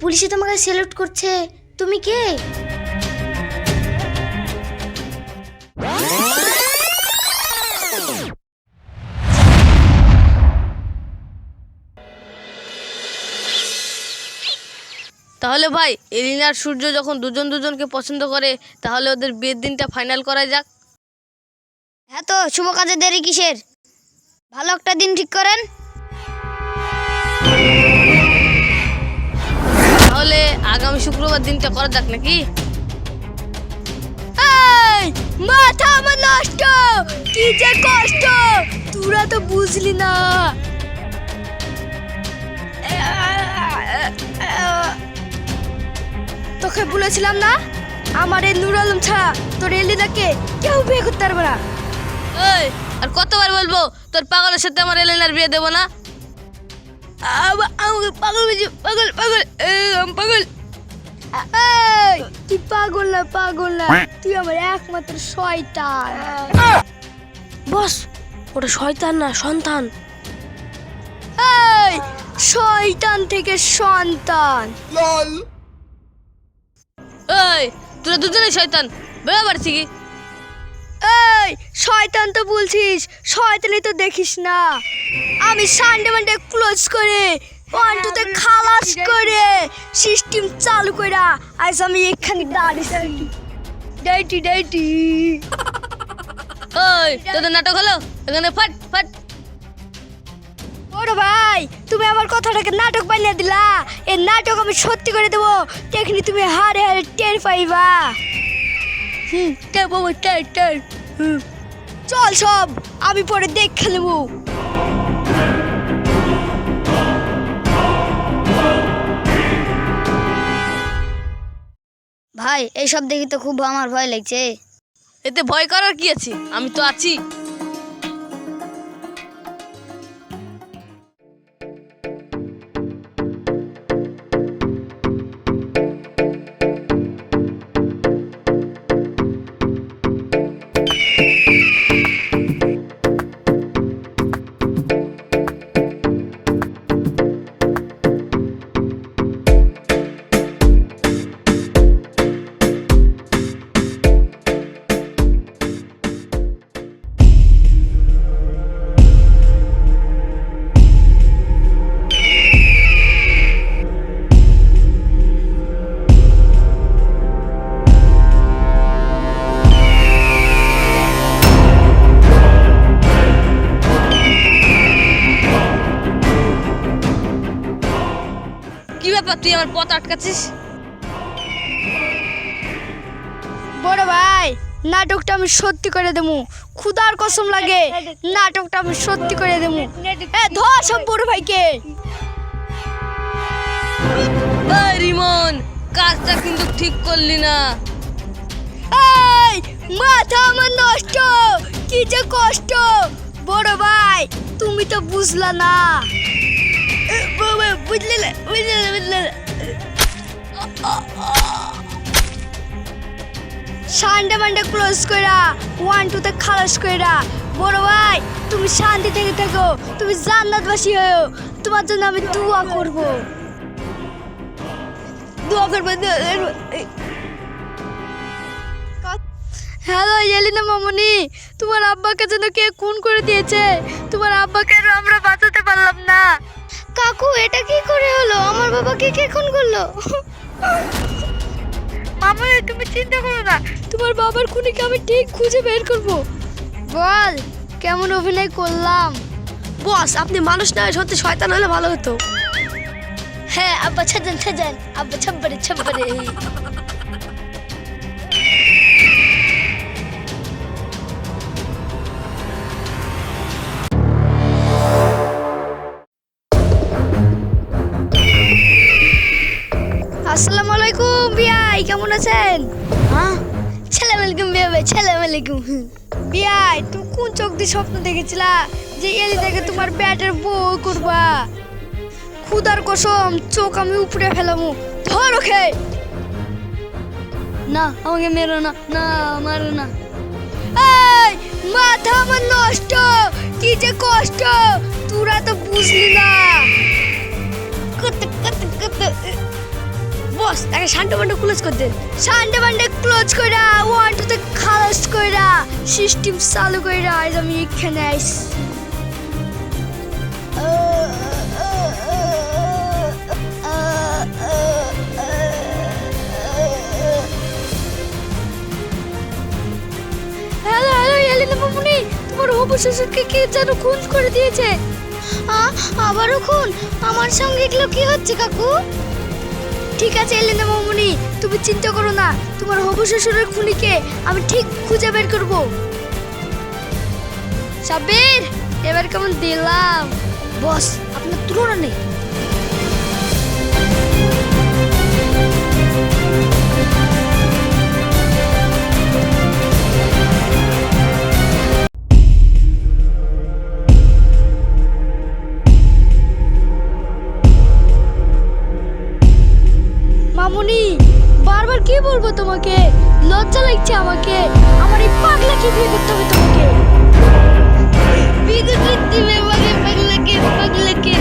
পুলিশে তোমাকে সেলুট করছে। তুমি কে? তাহলে ভাই এলিনা আর সূর্য যখন দুজন দুজনকে পছন্দ করে তাহলে ওদের বিয়ের দিনটা ফাইনাল করা যাক। হ্যাঁ তো শুভ কাজে দেরি কিসের? ভালো একটা দিন ঠিক করেন। তাহলে আগামী শুক্রবার দিনটা করা যাক নাকি। মাথা আমার নষ্ট কি যে কষ্ট তোরা তো বুঝলি না। তোকে বলেছিলাম না আমার এই নুর আলম ছাড়া তোর এলিনাকে কেউ বিয়ে করতে পারবে না। আর কতবার বলব তোর পাগলের সাথে আমার এলিনার বিয়ে দেবো না? আমাকে পাগল পাগল পাগল পাগল তুই পাগল না পাগল না তুই আমার একমাত্র শয়তান বস ওটা শয়তান না সন্তান এই শয়তান থেকে সন্তান এই তোরা দুজনেই শয়তান বেড়া পারছি কি এই শয়তান তো বলছিস শয়তানি তো দেখিস না। আমি সানডে মানডে ক্লোজ করে ওয়ানটুতে খালাস করে সিস্টেম চালু করে আজ আমি এখানে দাঁড়িয়েছি ডাইটি ডাইটি ওই তোদের নাটক হলো? এখানে ফাট ফাট। বড় ভাই তুমি আমার কথাটাকে নাটক বানিয়ে দিলা। এই নাটক আমি সত্যি করে দেবো। তেখনি তুমি হারে হারে টের পাইবা। হুম টের পাবো টের টের। হুম চল সব আমি পরে দেখ খেলব ভাই এইসব দেখি তো খুব আমার ভয় লাগছে। এতে ভয় করার কি আছে? আমি তো আছি। তুই আমার পথ আটকাচ্ছিস? বড় ভাই নাটকটা আমি সত্যি করে দেবো। ক্ষুদার কসম লাগে নাটকটা আমি সত্যি করে দেবো। এ ধর সব বড় ভাইকে। রিমন কাজটা কিন্তু ঠিক করলি না। এই মাথা আমার নষ্ট কি যে কষ্ট। বড় ভাই তুমি তো বুঝলা না। ক্লোজ ওয়ান টুতে খালাস কইরা, বড় ভাই, তুমি শান্তি থেকে থাকো, তুমি জান্নাতবাসী হও তোমার জন্য আমি দোয়া করব। দোয়া হ্যালো, এলিনা মামনি, তোমার আব্বাকে যেন কে খুন করে দিয়েছে, তোমার আব্বাকে আমরা বাঁচাতে পারলাম না। কাকু এটা কি করে হলো? আমার বাবাকে কে খুন করল? মামনি তুমি চিন্তা করো না। তোমার বাবার খুনিকে আমি ঠিক খুঁজে বের করব। বল কেমন অভিনয় করলাম? বস আপনি মানুষ না সত্যি শয়তান হলে ভালো হতো। হ্যাঁ আব্বা ছাজান ছাজান আব্বা ছাব্বারে ছাব্বারে আসসালামু আলাইকুম বিয়াই কেমন আছেন? হ্যাঁ। সালাম আলাইকুম বিয়া ভাই সালাম আলাইকুম। বিয়াই তুমি কোন চোখ দিয়ে স্বপ্ন দেখেছিলা যে এলি থেকে তোমার ব্যাটের বউ করবা? খুদার কসম চোখ আমি উপরে ফেলামু। ধর ওকে না আমাকে মেরো না না মারো না। এই মাথা আমার নষ্ট কি যে কষ্ট তোরা তো বুঝলি না। কত কত কত বস, তাকে শান্তি বান্ডে ক্লোজ করে দেন শান্তি বান্ডে ক্লোজ কইরা ওয়ান টু তে খালাস কইরা সিস্টেম চালু কইরা আজ আমি এখানে আইছি। হ্যালো হ্যালো এলিনা মামুনি তোমার শ্বশুরকে কে যেন খুন করে দিয়েছে? আবারও খুন? আমার সঙ্গে এগুলো কি হচ্ছে, কাকু? ঠিক আছে, এলিনা মামুনি, তুমি চিন্তা করো না। তোমার হবু শ্বশুরের খুনিকে আমি ঠিক খুঁজে বের করব। সাবির এবার কেমন দিলাম? বস, আপনার তুলনা নেই। বলব তোমাকে? লজ্জা লাগছে আমাকে। আমার এই পাগলাকে বিয়ে করতে হবে তোমাকে? বিদ্যুৎ করতে হবে আমাকে পাগলাকে পাগলাকে।